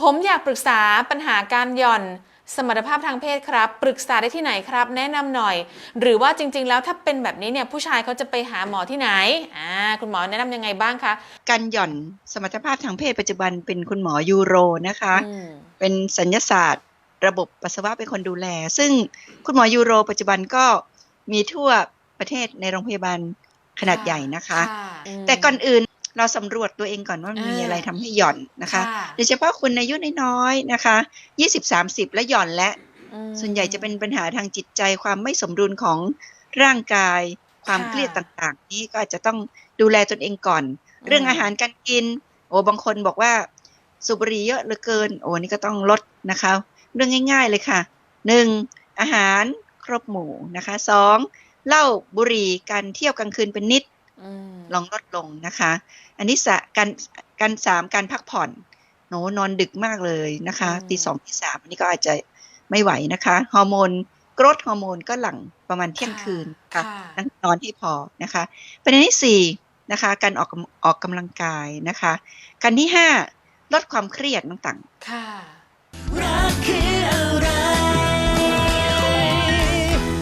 ผมอยากปรึกษาปัญหาการหย่อนสมรรถภาพทางเพศครับ ปรึกษาได้ที่ไหนครับ แนะนำหน่อย หรือว่าจริง ๆ แล้วถ้าเป็นแบบนี้เนี่ยผู้ชายเขาจะไปหาหมอที่ไหนอ่าคุณหมอแนะนำยังไงบ้างคะ การหย่อนสมรรถภาพทางเพศปัจจุบันเป็นคุณหมอยูโรนะคะอืมเป็นสัญญศาสตร์ ระบบปัสสาวะเป็นคนดูแล ซึ่งคุณหมอยูโร ปัจจุบันก็มีทั่วประเทศในโรงพยาบาลขนาดใหญ่นะคะมแต่ก่อนอื่น เราสำรวจตัวเองก่อนว่ามีอ่าอะไรทำให้หย่อนนะคะค่ะโดยเฉพาะคุณอายุน้อยๆนะคะ20-30และหย่อนและอืมส่วนใหญ่จะเป็นปัญหาทางจิตใจความไม่สมดุลของร่างกาย ความค่ะเครียดต่างๆ นี้ก็อาจจะต้องดูแลตนเองก่อน เรื่องอาหารการกิน โอ้บางคนบอกว่าสูบบุหรี่เยอะเหลือเกิน โอ้นี่ก็ต้องลดนะคะ เรื่องง่าย ๆเลยค่ะหนึ่งอาหารครบหมู่นะคะสองเหล้าบุหรี่การเที่ยวกลางคืนเป็นนิดอืม ลองลดลงนะคะ อันนี้สะการการสามการพักผ่อนโนนอนดึกมากเลยนะคะตีสองตีสามอันนี้ก็อาจจะไม่ไหวนะคะฮอร์โมนกรดฮอร์โมนก็หลั่งประมาณเที่ยงคืนค่ะค่ะนอนให้พอนะคะประเด็นที่สี่นะคะการออกกำออกกำลังกายนะคะ การที่ห้าลดความเครียดต่างๆ